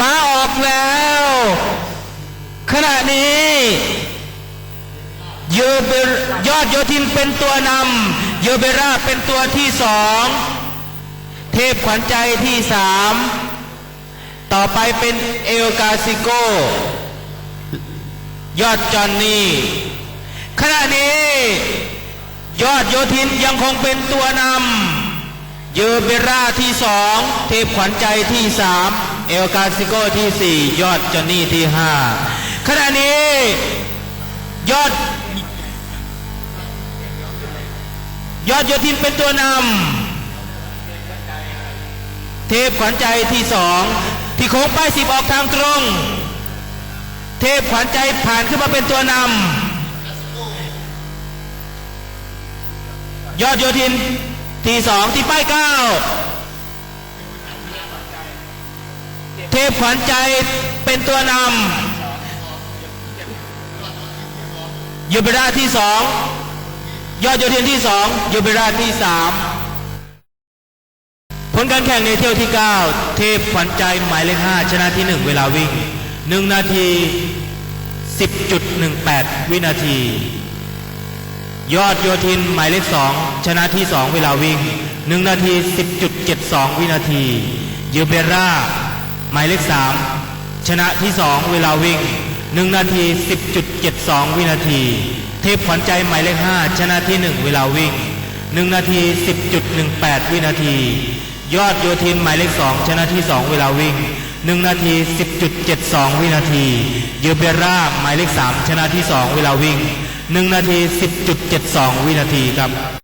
มาออกแล้ว ขณะนี้เยเบรยอดโยธินเป็นตัวนำเยเบราเป็นตัวที่สองเทพขวัญใจที่สามต่อไปเป็นเอลกาซิโก ยอดจอนนี่ขณะนี้ ยอดโยธินยังคงเป็นตัวนำเยเบราที่สองเทพขวัญใจที่สาม เอลกาซิโกที่สี่ยอดจอนนี่ที่ห้าขณะนี้ ยอด ยอดโยธินเป็นตัวนำเทพขวัญใจที่สองที่โค้งป้ายสิบออกทางตรง เทพขวัญใจผ่านขึ้นมาเป็นตัวนำยอดโยธินที่สองที่ป้ายเก้า พขวัญใจเป็นตัวนำยูเบราที่สองยอดโยธินที่สองยูเบราที่สามผลการแข่งในเที่ยวที่ 9 เทพขวัญใจหมายเลข 5 ชนะที่ 1 เวลาวิ่ง 1 นาที 10.18 วินาที ยอดโยธินหมายเลข 2 ชนะที่ 2 เวลาวิ่ง 1 นาที 10.72 วินาทียูเบร่า หมายเลข 3 ชนะที่ 2 เวลาวิ่ง 1 นาที 10.72 วินาที เทพขวัญใจหมายเลข 5 ชนะที่ 1 เวลาวิ่ง 1 นาที 10.18 วินาที ยอดโยธินหมายเลข 2 ชนะที่ 2 เวลาวิ่ง 1 นาที 10.72 วินาทียูเบร่าหมายเลข 3 ชนะที่ 2 เวลาวิ่ง 1 นาที 10.72 วินาทีครับ